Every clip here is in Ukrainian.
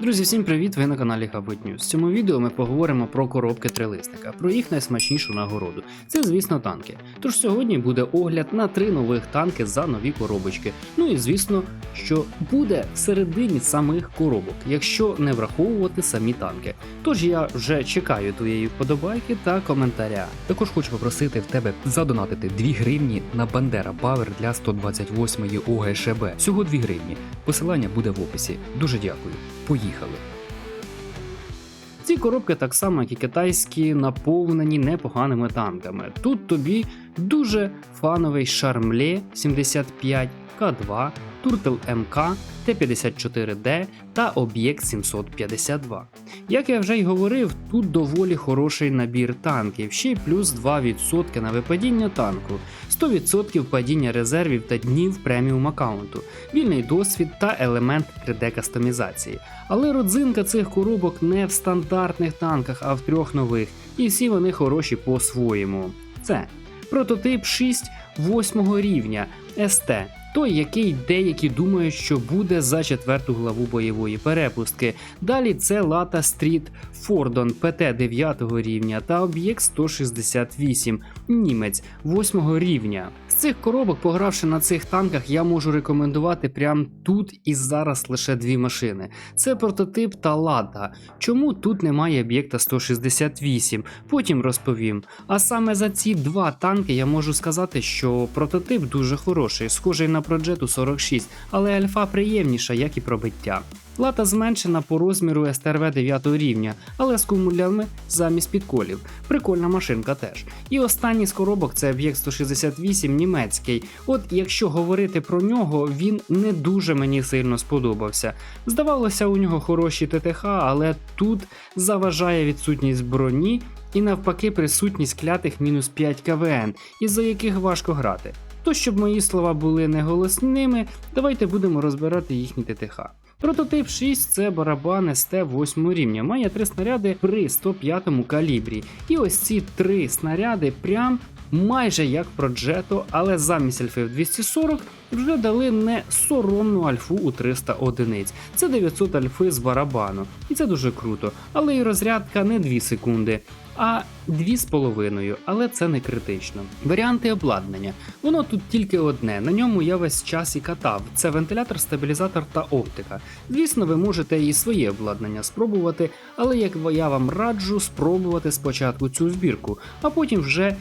Друзі, всім привіт! Ви на каналі Habit News. В цьому відео ми поговоримо про коробки трилисника, про їх найсмачнішу нагороду. Це, звісно, танки. Тож сьогодні буде огляд на три нових танки за нові коробочки. Ну і звісно, що буде всередині самих коробок, якщо не враховувати самі танки. Тож я вже чекаю твоєї вподобайки та коментаря. Також хочу попросити в тебе задонатити 2 гривні на Бандера Павер для 128-ї ОГШБ. Всього 2 гривні. Посилання буде в описі. Дуже дякую. Поїхали. Ці коробки, так само як і китайські, наповнені непоганими танками. Тут тобі дуже фановий Шармле 75 К2, Туртл МК, Т-54Д та Об'єкт 752. Як я вже й говорив, тут доволі хороший набір танків, ще й плюс 2% на випадіння танку, 100% падіння резервів та днів преміум аккаунту, вільний досвід та елемент 3D кастомізації. Але родзинка цих коробок не в стандартних танках, а в трьох нових, і всі вони хороші по-своєму. Це прототип 6 8 рівня СТ, той, який деякі думають, що буде за четверту главу бойової перепустки. Далі це Лата Стріт Фордон ПТ 9 рівня та об'єкт 168 німець 8 рівня. З цих коробок, погравши на цих танках, я можу рекомендувати прямо тут і зараз лише дві машини. Це прототип та Лада. Чому тут немає об'єкта 168? Потім розповім. А саме за ці два танки я можу сказати, що прототип дуже хороший, схожий на Progetto 46, але альфа приємніша, як і пробиття. Лата зменшена по розміру СТРВ 9 рівня, але з кумулями замість підколів. Прикольна машинка теж. І останній з коробок це об'єкт 168 німецький. От якщо говорити про нього, він не дуже мені сильно сподобався. Здавалося, у нього хороші ТТХ, але тут заважає відсутність броні і навпаки присутність клятих мінус 5 КВН, із-за яких важко грати. То, щоб мої слова були не голосними, давайте будемо розбирати їхні ТТХ. Прототип 6 це барабан СТ 8 рівня, має три снаряди при 105 калібрі. І ось ці три снаряди прям майже як Progetto, але замість альфи в 240 вже дали не соромну альфу у 300 одиниць. Це 900 альфи з барабану. І це дуже круто. Але і розрядка не 2 секунди, а 2,5, але це не критично. Варіанти обладнання. Воно тут тільки одне. На ньому я весь час і катав. Це вентилятор, стабілізатор та оптика. Звісно, ви можете і своє обладнання спробувати, але як я вам раджу спробувати спочатку цю збірку, а потім вже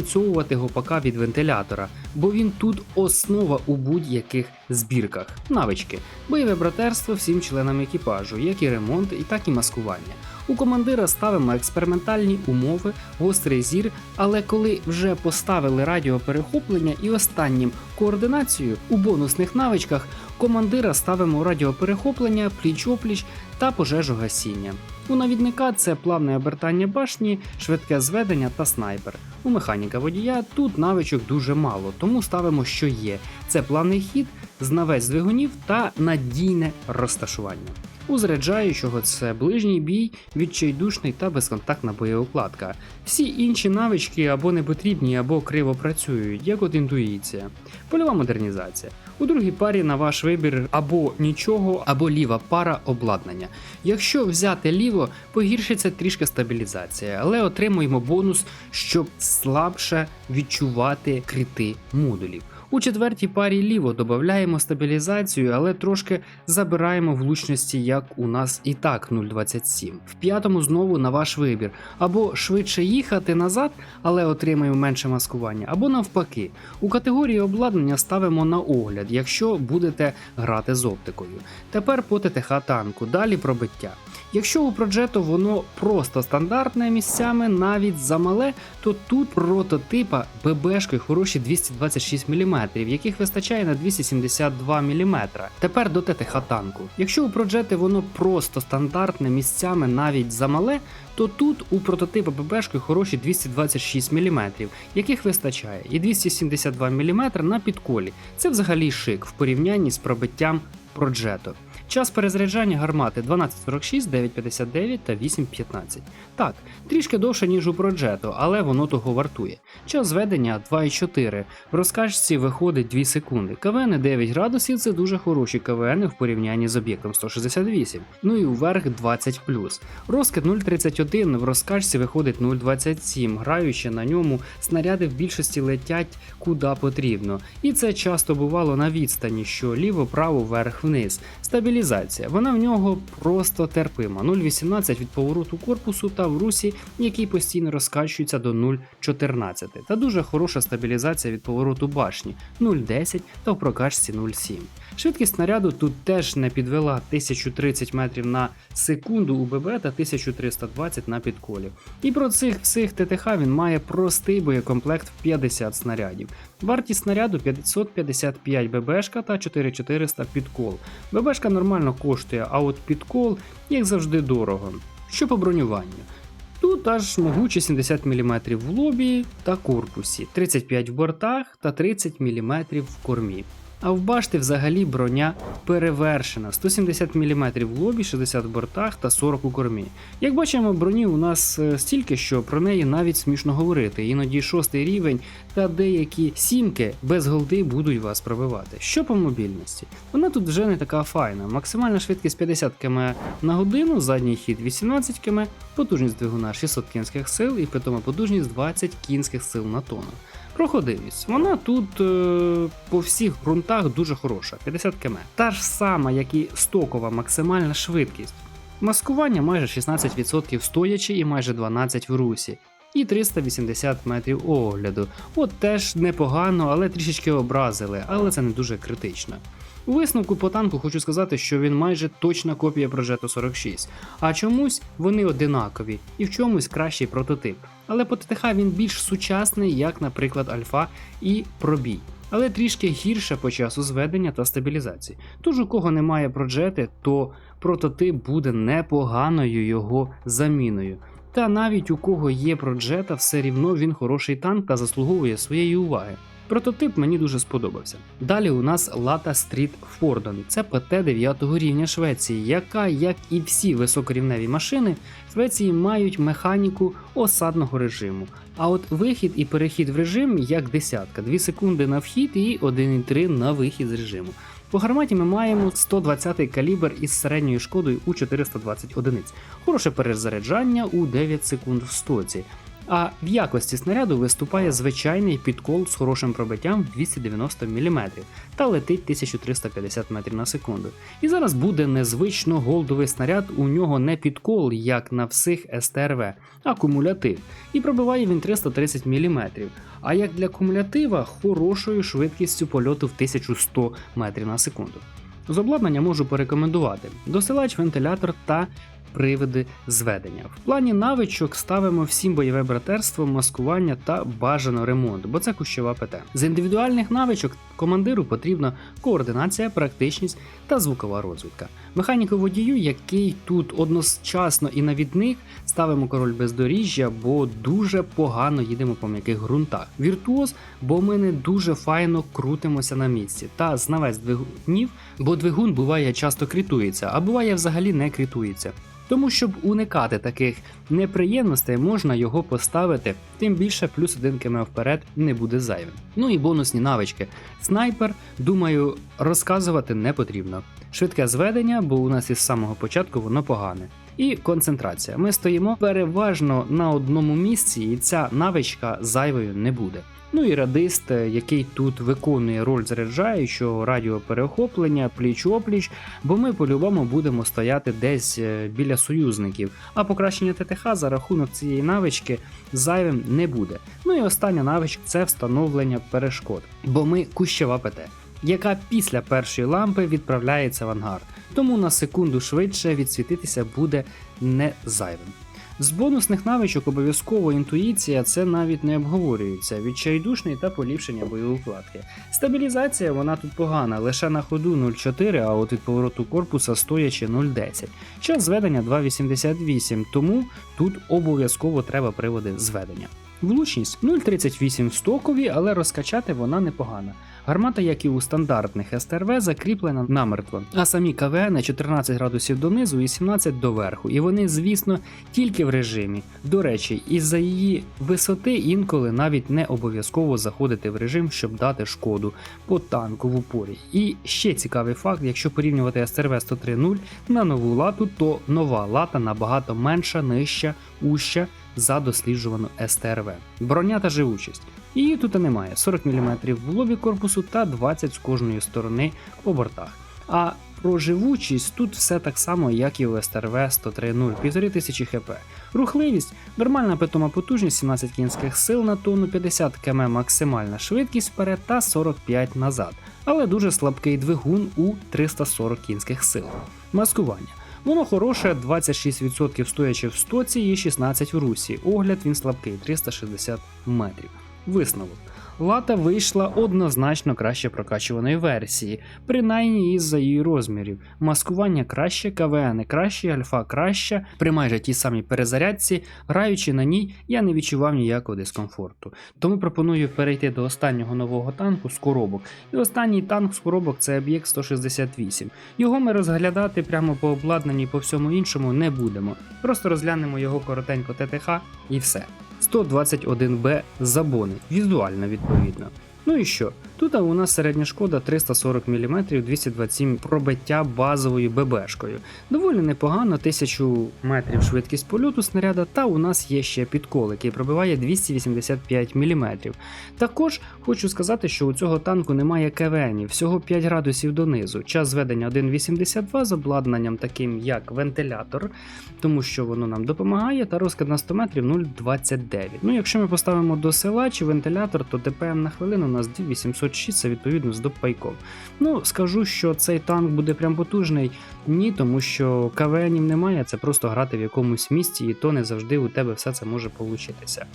відтанцьовувати гопака від вентилятора, бо він тут основа у будь-яких збірках. Навички, бойове братерство всім членам екіпажу, як і ремонт, і так і маскування. У командира ставимо експериментальні умови, гострий зір, але коли вже поставили радіоперехоплення і останнім координацію у бонусних навичках, командира ставимо радіоперехоплення, пліч-опліч та пожежогасіння. У навідника це плавне обертання башні, швидке зведення та снайпер. У механіка водія тут навичок дуже мало, тому ставимо, що є. Це плавний хід, знавець двигунів та надійне розташування. У заряджаючого це ближній бій, відчайдушний та безконтактна боєукладка. Всі інші навички або не потрібні, або криво працюють, як от інтуїція. Польова модернізація. У другій парі на ваш вибір або нічого, або ліва пара обладнання. Якщо взяти ліво, погіршиться трішки стабілізація, але отримуємо бонус, щоб слабше відчувати крити модулів. У четвертій парі ліво додаємо стабілізацію, але трошки забираємо влучності, як у нас і так 0,27. В п'ятому знову на ваш вибір. Або швидше їхати назад, але отримаємо менше маскування, або навпаки. У категорії обладнання ставимо на огляд, якщо будете грати з оптикою. Тепер по ТТХ танку, далі пробиття. Якщо у Progetto воно просто стандартне місцями, навіть замале, то тут прототипа ББшки хороші 226 мм, яких вистачає на 272 мм. Тепер до ТТХ танку. Якщо у Progetto воно просто стандартне місцями навіть замале, то тут у прототипа ББшки хороші 226 мм, яких вистачає, і 272 мм на підколі. Це взагалі шик в порівнянні з пробиттям Progetto. Час перезаряджання гармати 12.46, 9.59 та 8.15. Так, трішки довше, ніж у Проджето, але воно того вартує. Час зведення 2.4. В розкачці виходить 2 секунди. КВН 9 градусів це дуже хороші КВН в порівнянні з об'єктом 168. Ну і вверх 20 Розкид 0.31 в розкачці виходить 0.27. Граючи на ньому, снаряди в більшості летять куди потрібно. І це часто бувало на відстані, що ліво-право, вверх-вниз. Стабілізація. Вона в нього просто терпима. 0.18 від повороту корпусу та в русі, який постійно розкачується до 0.14. Та дуже хороша стабілізація від повороту башні 0.10 та в прокачці 0.7. Швидкість снаряду тут теж не підвела 1030 метрів на секунду у ББ та 1320 на підколі. І про цих всіх ТТХ він має простий боєкомплект в 50 снарядів. Вартість снаряду 555 ББшка та 4400 підкол. ББшка нормально коштує, а от підкол, як завжди, дорого. Що по бронюванню? Тут аж могучі 70 мм в лобі та корпусі, 35 в бортах та 30 мм в кормі. А в башти взагалі броня перевершена 170 мм в лобі, 60 в бортах та 40 у кормі. Як бачимо, броні у нас е, стільки, що про неї навіть смішно говорити. Іноді шостий рівень та деякі сімки без голди будуть вас пробивати. Що по мобільності? Вона тут вже не така файна. Максимальна швидкість 50 км на годину, задній хід 18 км, потужність двигуна 600 кінських сил і питома потужність 20 кінських сил на тонну. Проходимість. Вона тут е, по всіх ґрунтах дуже хороша, 50 км. Та ж сама, як і стокова максимальна швидкість. Маскування майже 16% стоячи і майже 12% в русі. І 380 метрів огляду. От теж непогано, але трішечки образили, але це не дуже критично. У висновку по танку хочу сказати, що він майже точна копія Progetto 46, а чомусь вони одинакові і в чомусь кращий прототип. Але по ТТХ він більш сучасний, як, наприклад, Альфа і Пробій. Але трішки гірше по часу зведення та стабілізації. Тож у кого немає проджети, то прототип буде непоганою його заміною. Та навіть у кого є проджета, все рівно він хороший танк та заслуговує своєї уваги. Прототип мені дуже сподобався. Далі у нас Lata Street Fordon. Це ПТ 9 рівня Швеції, яка, як і всі високорівневі машини, Швеції мають механіку осадного режиму. А от вихід і перехід в режим як десятка, 2 секунди на вхід і 1,3 на вихід з режиму. По гарматі ми маємо 120 калібр із середньою шкодою у 420 одиниць, хороше перезаряджання у 9 секунд в стоці. А в якості снаряду виступає звичайний підкол з хорошим пробиттям в 290 мм та летить 1350 метрів на секунду. І зараз буде незвично голдовий снаряд, у нього не підкол, як на всіх СТРВ, а кумулятив. І пробиває він 330 мм. А як для кумулятива хорошою швидкістю польоту в 1100 метрів на секунду. З обладнання можу порекомендувати досилач, вентилятор та привиди зведення. В плані навичок ставимо всім бойове братерство, маскування та бажано ремонт, бо це кущова ПТ. З індивідуальних навичок командиру потрібна координація, практичність та звукова розвідка. Механіку водію, який тут одночасно і навідник, ставимо король бездоріжжя, бо дуже погано їдемо по м'яких ґрунтах. Віртуоз, бо ми не дуже файно крутимося на місці. Та знавець двигунів, бо двигун буває часто критується, а буває взагалі не критується. Тому, щоб уникати таких неприємностей, можна його поставити, тим більше плюс один км вперед не буде зайвим. Ну і бонусні навички. Снайпер, думаю, розказувати не потрібно. Швидке зведення, бо у нас із самого початку воно погане. І концентрація. Ми стоїмо переважно на одному місці, і ця навичка зайвою не буде. Ну і радист, е, який тут виконує роль заряджаючого, радіоперехоплення, пліч-опліч, бо ми по-любому будемо стояти десь е, біля союзників. А покращення ТТХ за рахунок цієї навички зайвим не буде. Ну і остання навичка це встановлення перешкод, бо ми кущова ПТ, яка після першої лампи відправляється в ангар, тому на секунду швидше відсвітитися буде не зайвим. З бонусних навичок обов'язково інтуїція це навіть не обговорюється. Відчайдушний та поліпшення бойової вкладки. Стабілізація вона тут погана, лише на ходу 0,4, а от від повороту корпуса стоячи 0,10. Час зведення 2,88, тому тут обов'язково треба приводи зведення. Влучність 0,38 в стокові, але розкачати вона непогана. Гармата, як і у стандартних СТРВ, закріплена намертво, а самі КВН 14 градусів донизу і 17 доверху. І вони, звісно, тільки в режимі. До речі, із-за її висоти інколи навіть не обов'язково заходити в режим, щоб дати шкоду по танку в упорі. І ще цікавий факт: якщо порівнювати СТРВ 103.0 на нову лату, то нова лата набагато менша, нижча, уща за досліджувану СТРВ. Броня та живучість. Її тут немає 40 мм в лобі корпусу та 20 з кожної сторони по бортах. А про живучість тут все так само, як і у СТРВ 103.0, 1500 хп. Рухливість, нормальна питома потужність 17 кінських сил на тонну, 50 км максимальна швидкість вперед та 45 назад, але дуже слабкий двигун у 340 кінських сил. Маскування. Воно хороше, 26% стоячи в стоці і 16 в русі. Огляд він слабкий 360 метрів. Висновок. Лата вийшла однозначно краще прокачуваної версії, принаймні із-за її розмірів. Маскування краще, КВН краще, альфа краще. При майже тій самій перезарядці, граючи на ній, я не відчував ніякого дискомфорту. Тому пропоную перейти до останнього нового танку з коробок. І останній танк з коробок це об'єкт 168. Його ми розглядати прямо по обладнанні по всьому іншому не будемо. Просто розглянемо його коротенько ТТХ і все. 121Б забони, візуально відповідно. Ну і що? Тут у нас середня шкода 340 мм 227 пробиття базовою ББшкою. Доволі непогано, 1000 метрів швидкість польоту снаряда, та у нас є ще підкол, який пробиває 285 мм. Також хочу сказати, що у цього танку немає КВНів, всього 5 градусів донизу. Час зведення 1,82 з обладнанням таким як вентилятор, тому що воно нам допомагає, та розкид на 100 метрів 0,29. Ну, якщо ми поставимо до села чи вентилятор, то ДПМ на хвилину у нас 2806, це відповідно з допайком. Ну, скажу, що цей танк буде прям потужний. Ні, тому що КВНів немає, це просто грати в якомусь місці, і то не завжди у тебе все це може получитися.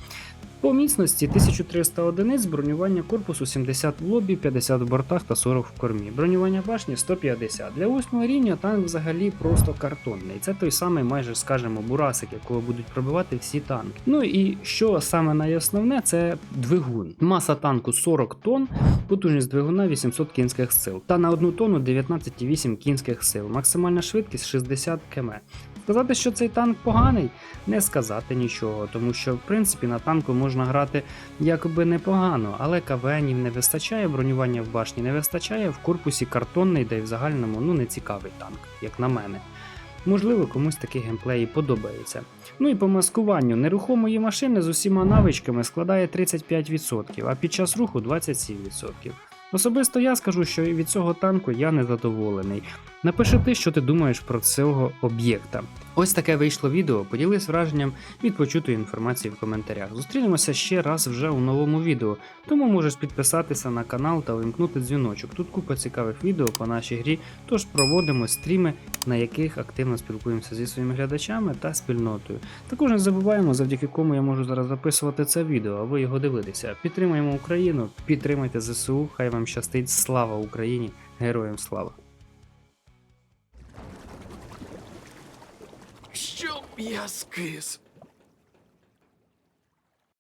По міцності 1300 одиниць, бронювання корпусу 70 в лобі, 50 в бортах та 40 в кормі. Бронювання башні 150. Для 8 рівня танк взагалі просто картонний. Це той самий, майже скажемо, бурасик, якого будуть пробивати всі танки. Ну і що саме найосновне, це двигун. Маса танку 40 тонн, потужність двигуна 800 кінських сил. Та на одну тонну 19,8 кінських сил. Максимальна швидкість 60 км. Сказати, що цей танк поганий, не сказати нічого, тому що в принципі на танку можна грати якоби непогано, але КВНів не вистачає, бронювання в башні не вистачає, в корпусі картонний, да й в загальному ну не цікавий танк, як на мене. Можливо, комусь такі геймплеї подобаються. Ну і по маскуванню нерухомої машини з усіма навичками складає 35%, а під час руху 27%. Особисто я скажу, що від цього танку я не задоволений. Напиши ти, що ти думаєш про цього об'єкта. Ось таке вийшло відео. Поділись враженням від почутої інформації в коментарях. Зустрінемося ще раз вже у новому відео, тому можеш підписатися на канал та увімкнути дзвіночок. Тут купа цікавих відео по нашій грі, тож проводимо стріми, на яких активно спілкуємося зі своїми глядачами та спільнотою. Також не забуваємо, завдяки кому я можу зараз записувати це відео, а ви його дивитеся. Підтримуємо Україну, підтримайте ЗСУ, хай вам щастить. Слава Україні! Героям слава! Щоб я скис.